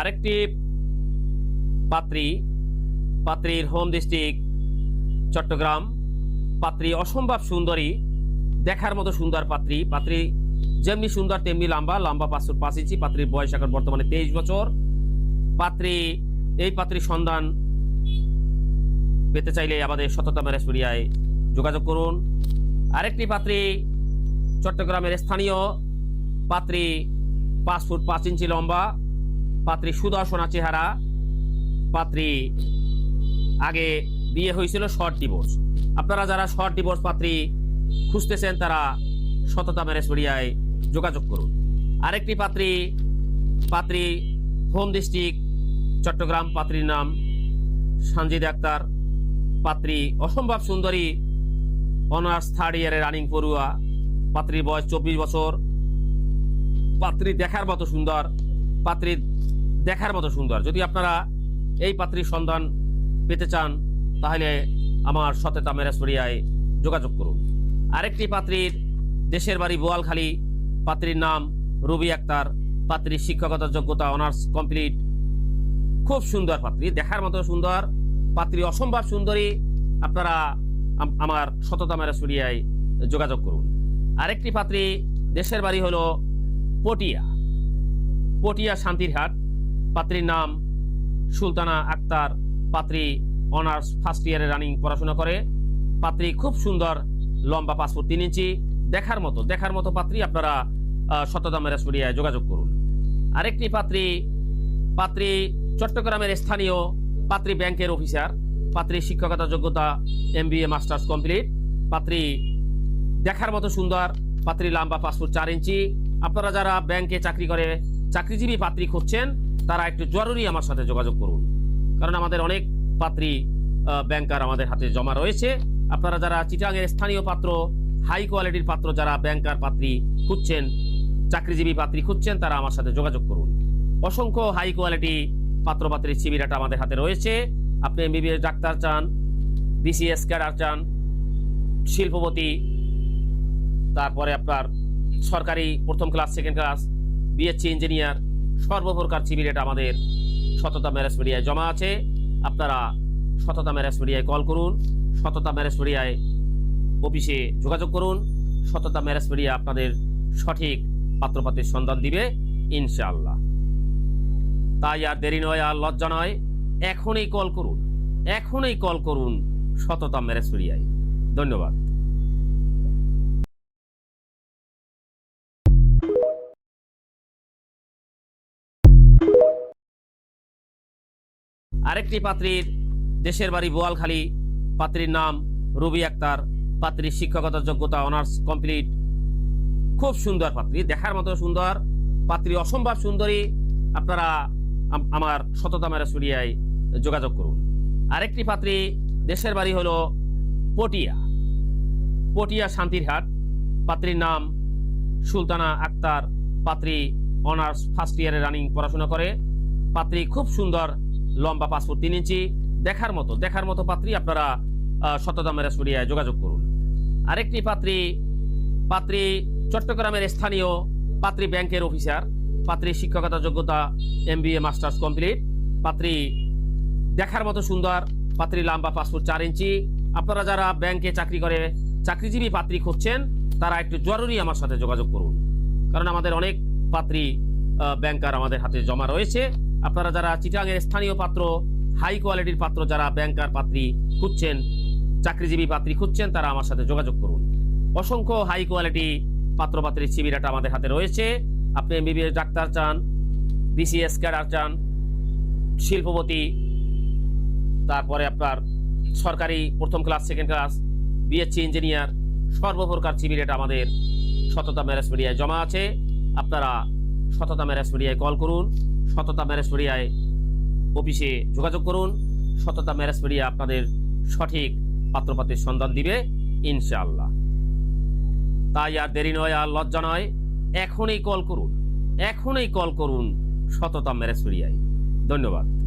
আরেকটি পাত্রী, পাত্রীর হোম ডিস্ট্রিক্ট চট্টগ্রাম। পাত্রী অসম্ভব সুন্দরী, দেখার মতো সুন্দর পাত্রী। পাত্রী যেমনি সুন্দর, তেমনি লম্বা লম্বা পাঁচ ফুট পাঁচ ইঞ্চি। পাত্রীর বয়স এখন বর্তমানে তেইশ বছর। পাত্রী, এই পাত্রীর সন্ধান পেতে চাইলে আমাদের সততা ম্যারেজ যোগাযোগ করুন। আরেকটি পাত্রী চট্টগ্রামের স্থানীয়, পাত্রী পাঁচ ফুট পাঁচ ইঞ্চি লম্বা। পাত্রী সুদর্শনা চেহারা, পাত্রী আগে বিয়ে হয়েছিল শর্ট ডিভোর্স আপনারা যারা শর্ট ডিভোর্স পাত্রী খুঁজতেছেন, তারা সততা ম্যারেজ মিডিয়ায় যোগাযোগ করুন। আরেকটি পাত্রী পাত্রী হোম ডিস্ট্রিক্ট চট্টগ্রাম, পাত্রীর নাম সঞ্জিদ আক্তার। পাত্রী অসম্ভব সুন্দরী, অনার্স থার্ড ইয়ারে রানিং পড়ুয়া। পাত্রীর বয়স চব্বিশ বছর। পাত্রী দেখার মতো সুন্দর। পাত্রী দেখার মতো সুন্দর। যদি আপনারা এই পাত্রীর সন্ধান পেতে চান, তাহলে আমার সতেতা মেরাসরিয়ায় যোগাযোগ করুন। আরেকটি পাত্রীর দেশের বাড়ি বোয়ালখালী, পাত্রীর নাম রবি আক্তার। পাত্রীর শিক্ষকতা যোগ্যতা অনার্স কমপ্লিট। খুব সুন্দর পাত্রী, দেখার মতো সুন্দর। পাত্রী অসম্ভব সুন্দরী। আপনারা আমার সততা মেরাসরিয়ায় যোগাযোগ করুন। আরেকটি পাত্রী দেশের বাড়ি হলো পটিয়া। পটিয়া শান্তিরহাট পাত্রীর নাম সুলতানা আক্তার পাত্রী অনার্স ফার্স্ট ইয়ারে রানিং পড়াশোনা করে। পাত্রী খুব সুন্দর লম্বা ফুট তিন ইঞ্চি। দেখার মতো দেখার মতো পাত্রী আপনারা আহ, সততা মেরাসরিয়ায় যোগাযোগ করুন। আরেকটি পাত্রী পাত্রী চট্টগ্রামের স্থানীয় পাত্রী ব্যাংকের অফিসার পাত্রী শিক্ষকতা যোগ্যতা M B A masters complete পাত্রী দেখার মতো সুন্দর পাত্রী লম্বা পাসপোর্ট চার ইঞ্চি। আপনারা যারা ব্যাংকে চাকরি করে চাকরিজীবী পাত্রী খুঁজছেন, তারা একটু জরুরি আমার সাথে যোগাযোগ করুন। কারণ আমাদের অনেক পাত্রী ব্যাংকার আমাদের হাতে জমা রয়েছে। আপনারা যারা চিটাঙের স্থানীয় পাত্র, হাই কোয়ালিটির পাত্র যারা ব্যাংকার পাত্রী খুঁজছেন, চাকরিজীবী পাত্রী খুঁজছেন, তারা আমার সাথে যোগাযোগ করুন। অসংখ্য হাই কোয়ালিটি পাত্রপাত্রীর শিবিরাটা আমাদের হাতে রয়েছে। আপনি এমবিবিএস ডাক্তার চান, বিসিএস ক্যাডার চান, শিল্পপতি, তারপরে আপনার সরকারি প্রথম class, second class BSc engineer, সর্বপ্রকার শিবিরেট আমাদের সততা ম্যারেজ মিডিয়ায় জমা আছে। আপনারা সততা ম্যারেজ মিডিয়ায় কল করুন, সততা ম্যারেজ মিডিয়ায় অফিসে যোগাযোগ করুন, সততা ম্যারেজ মিডিয়া আপনাদের সঠিক পাত্রপাত্রের সন্ধান দিবে, ইনশাআল্লাহ। তাই আর দেরি নয়, আর লজ্জা নয়, এখনই কল করুন, এখনই কল করুন সততা ম্যারেজ মিডিয়ায়। ধন্যবাদ। আরেকটি পাত্রীর দেশের বাড়ি বোয়ালখালী। পাত্রীর নাম রবি আক্তার। পাত্রীর শিক্ষকতার যোগ্যতা, অনার্স কমপ্লিট। খুব সুন্দর পাত্রী, দেখার মতো সুন্দর। পাত্রী অসম্ভব সুন্দরী। আপনারা আম- আমার সততা ম্যারেসুরিয়ায় যোগাযোগ করুন। আরেকটি পাত্রী দেশের বাড়ি হলো পটিয়া। পটিয়া শান্তিরহাট। পাত্রীর নাম সুলতানা আক্তার। পাত্রী অনার্স ফার্স্ট ইয়ারে রানিং পড়াশোনা করে। পাত্রী খুব সুন্দর লম্বা পাঁচ ফুট তিন ইঞ্চি দেখার মতো দেখার মতো পাত্রী আপনারা আহ, সততা মেরাসুরিয়ায় যোগাযোগ করুন। আরেকটি পাত্রী পাত্রী চট্টগ্রামের স্থানীয় পাত্রী ব্যাংকের অফিসার পাত্রী শিক্ষকতা যোগ্যতা M B A masters complete পাত্রী দেখার মতো সুন্দর পাত্রী লম্বা পাঁচ ফুট চার ইঞ্চি। আপনারা যারা ব্যাংকে চাকরি করে চাকরিজীবী পাত্রী খুঁজছেন তারা একটু জরুরি আমার সাথে যোগাযোগ করুন। কারণ আমাদের অনেক পাত্রী ব্যাংকার আমাদের হাতে জমা রয়েছে। আপনারা যারা চিটাঙের স্থানীয় পাত্র হাই কোয়ালিটির পাত্র, যারা ব্যাংকার পাত্রী খুঁজছেন, চাকরিজীবী পাত্রী খুঁজছেন, তারা আমার সাথে যোগাযোগ করুন। অসংখ্য হাই কোয়ালিটি পাত্রপাত্রীর শিবিরাটা আমাদের হাতে রয়েছে। আপনি এমবিবিএস ডাক্তার চান বিসিএস ক্যাডার চান, শিল্পপতি, তারপরে আপনার সরকারি প্রথম class second class BSc engineer সর্বপ্রকার শিবিরেটা আমাদের সততা ম্যারেজ মিডিয়ায় জমা আছে। আপনারা সততা ম্যারেজ মিডিয়ায় কল করুন। সততা ম্যারেজ মিডিয়ায় অফিসে যোগাযোগ করুন। সততা ম্যারেজ মিডিয়া আপনাদের সঠিক পাত্রপাত্রের সন্ধান দিবে, ইনশাআল্লাহ। তাই আর দেরি নয় আর লজ্জা নয়, এখনই কল করুন, এখনই কল করুন সততা ম্যারেজ মিডিয়ায় ধন্যবাদ।